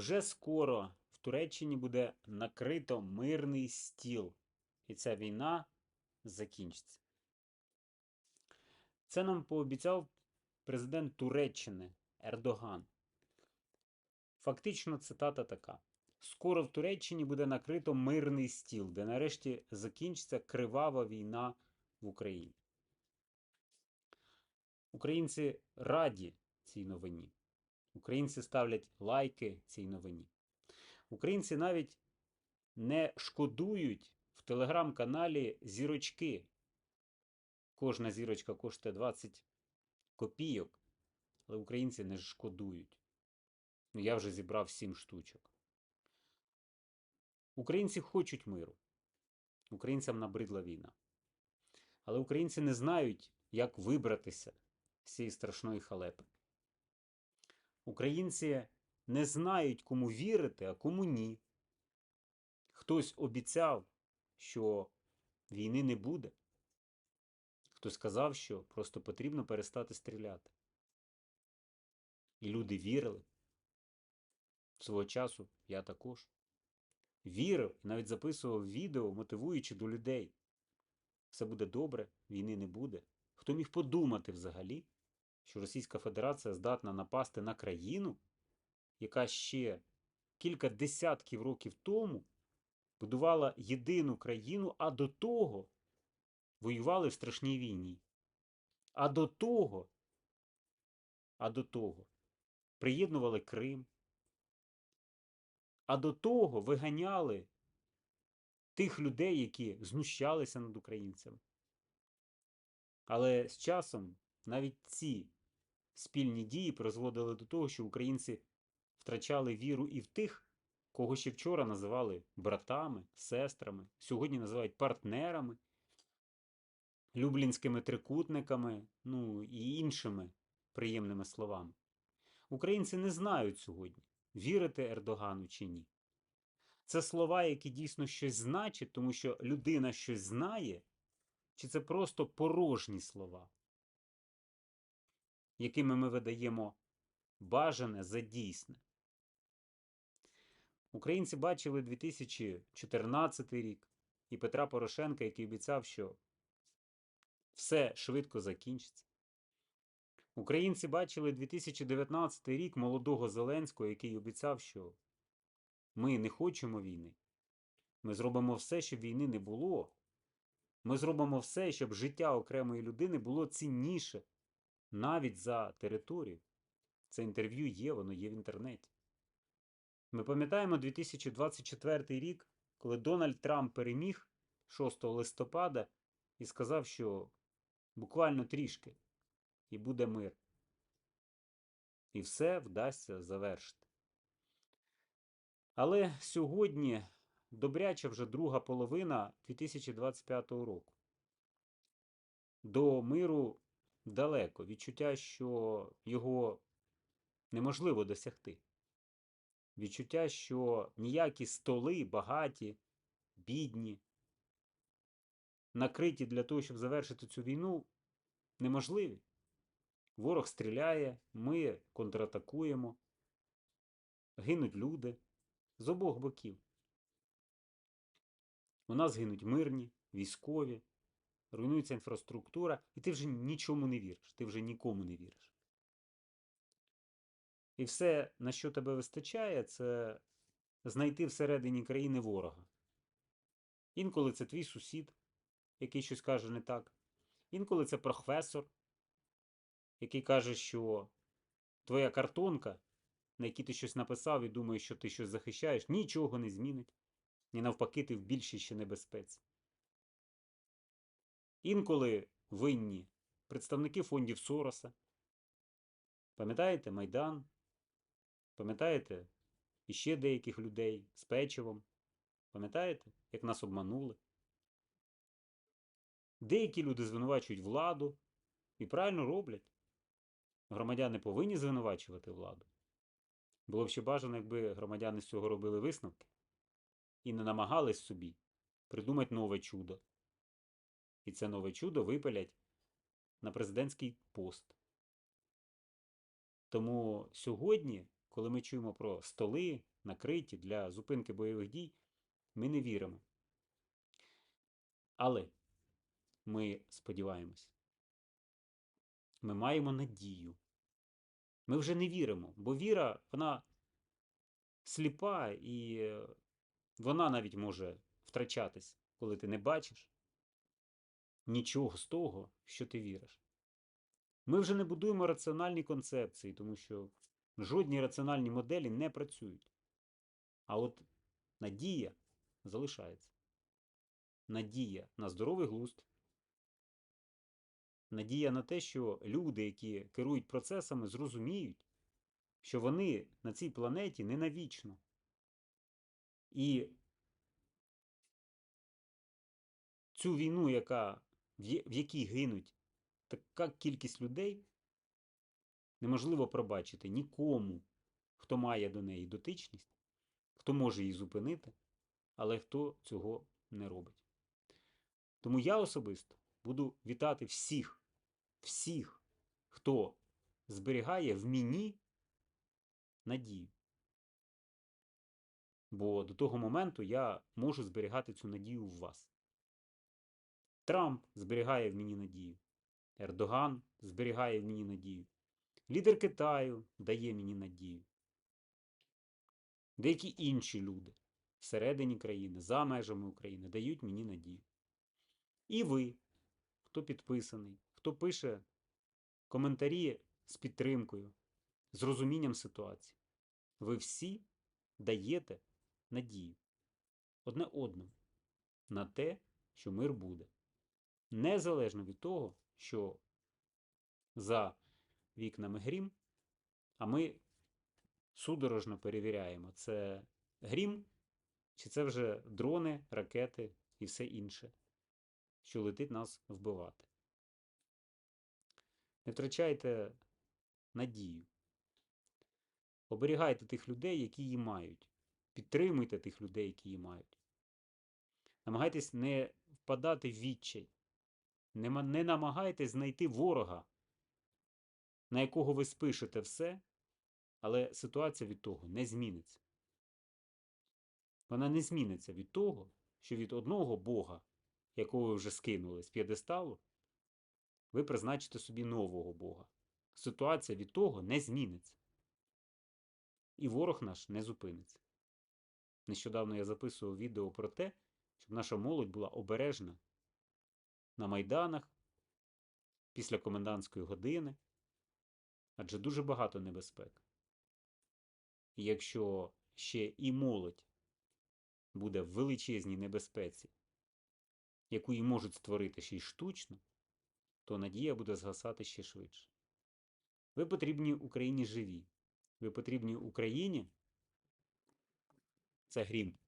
Вже скоро в Туреччині буде накрито мирний стіл, і ця війна закінчиться. Це нам пообіцяв президент Туреччини Ердоган. Фактично, цитата така: Скоро в Туреччині буде накрито мирний стіл, де нарешті закінчиться кривава війна в Україні. Українці раді цій новині. Українці ставлять лайки цій новині. Українці навіть не шкодують в телеграм-каналі зірочки. Кожна зірочка коштує 20 копійок, але українці не шкодують. Ну, я вже зібрав 7 штучок. Українці хочуть миру. Українцям набридла війна. Але українці не знають, як вибратися з цієї страшної халепи. Українці не знають, кому вірити, а кому ні. Хтось обіцяв, що війни не буде. Хтось сказав, що просто потрібно перестати стріляти. І люди вірили. Свого часу я також. Вірив і навіть записував відео, мотивуючи до людей. Все буде добре, війни не буде. Хто міг подумати взагалі, що Російська Федерація здатна напасти на країну, яка ще кілька десятків років тому будувала єдину країну, а до того воювали в страшній війні. А до того, а до того приєднували Крим. А до того виганяли тих людей, які знущалися над українцями. Але з часом навіть ці спільні дії призводили до того, що українці втрачали віру і в тих, кого ще вчора називали братами, сестрами, сьогодні називають партнерами, люблінськими трикутниками, ну і іншими приємними словами. Українці не знають сьогодні, вірити Ердогану чи ні. Це слова, які дійсно щось значать, тому що людина щось знає, чи це просто порожні слова, якими ми видаємо бажане за дійсне. Українці бачили 2014 рік і Петра Порошенка, який обіцяв, що все швидко закінчиться. Українці бачили 2019 рік молодого Зеленського, який обіцяв, що ми не хочемо війни. Ми зробимо все, щоб війни не було. Ми зробимо все, щоб життя окремої людини було цінніше навіть за територію. Це інтерв'ю є, воно є в інтернеті. Ми пам'ятаємо 2024 рік, коли Дональд Трамп переміг 6 листопада і сказав, що буквально трішки і буде мир. І все вдасться завершити. Але сьогодні добряча вже друга половина 2025 року. До миру далеко відчуття, що його неможливо досягти. Відчуття, що ніякі столи багаті, бідні, накриті для того, щоб завершити цю війну, неможливі. Ворог стріляє, ми контратакуємо, гинуть люди з обох боків. У нас гинуть мирні, військові, руйнується інфраструктура, і ти вже нічому не віриш, ти вже нікому не віриш. І все, на що тебе вистачає, це знайти всередині країни ворога. Інколи це твій сусід, який щось каже не так. Інколи це професор, який каже, що твоя картонка, на якій ти щось написав і думаєш, що ти щось захищаєш, нічого не змінить. І навпаки, ти в більшій ще небезпеці. Інколи винні представники фондів Сороса. Пам'ятаєте Майдан? Пам'ятаєте іще деяких людей з печивом? Пам'ятаєте, як нас обманули? Деякі люди звинувачують владу і правильно роблять. Громадяни повинні звинувачувати владу. Було б ще бажано, якби громадяни з цього робили висновки і не намагались собі придумати нове чудо. І це нове чудо випилять на президентський пост. Тому сьогодні коли ми чуємо про столи, накриті для зупинки бойових дій, ми не віримо. Але ми сподіваємось, ми маємо надію. Ми вже не віримо, бо віра, вона сліпа і е, вона навіть може втрачатись, коли ти не бачиш нічого з того, що ти віриш. Ми вже не будуємо раціональні концепції, тому що жодні раціональні моделі не працюють. А от надія залишається. Надія на здоровий глузд. Надія на те, що люди, які керують процесами, зрозуміють, що вони на цій планеті не навічно. І цю війну, яка, в якій гинуть така кількість людей, неможливо пробачити нікому, хто має до неї дотичність, хто може її зупинити, але хто цього не робить. Тому я особисто буду вітати всіх, всіх, хто зберігає в мені надію. Бо до того моменту я можу зберігати цю надію в вас. Трамп зберігає в мені надію. Ердоган зберігає в мені надію. Лідер Китаю дає мені надію. Деякі інші люди всередині країни, за межами України, дають мені надію. І ви, хто підписаний, хто пише коментарі з підтримкою, з розумінням ситуації, ви всі даєте надію одне одному на те, що мир буде. Незалежно від того, що за вікнами грім, а ми судорожно перевіряємо, це грім, чи це вже дрони, ракети і все інше, що летить нас вбивати. Не втрачайте надію. Оберігайте тих людей, які її мають. Підтримуйте тих людей, які її мають. Намагайтесь не впадати в відчай. Не, намагайтесь знайти ворога, на якого ви спишете все, але ситуація від того не зміниться. Вона не зміниться від того, що від одного Бога, якого ви вже скинули з п'єдесталу, ви призначите собі нового Бога. Ситуація від того не зміниться. І ворог наш не зупиниться. Нещодавно я записував відео про те, щоб наша молодь була обережна на майданах після комендантської години, адже дуже багато небезпек. І якщо ще і молодь буде в величезній небезпеці, яку її можуть створити ще й штучно, то надія буде згасати ще швидше. Ви потрібні Україні живі. Ви потрібні Україні це грім.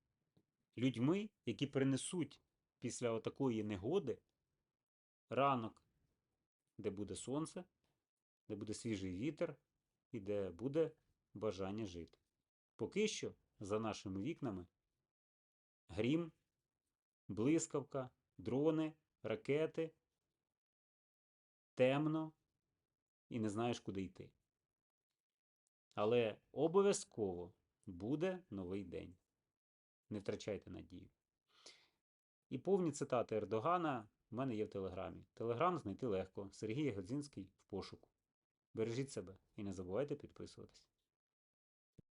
Людьми, які принесуть після отакої негоди ранок, де буде сонце, де буде свіжий вітер і де буде бажання жити. Поки що за нашими вікнами грім, блискавка, дрони, ракети, темно і не знаєш, куди йти. Але обов'язково буде новий день. Не втрачайте надію. І повні цитати Ердогана в мене є в Телеграмі. Телеграм знайти легко. Сергій Годзінський в пошуку. Бережіть себе і не забувайте підписуватись.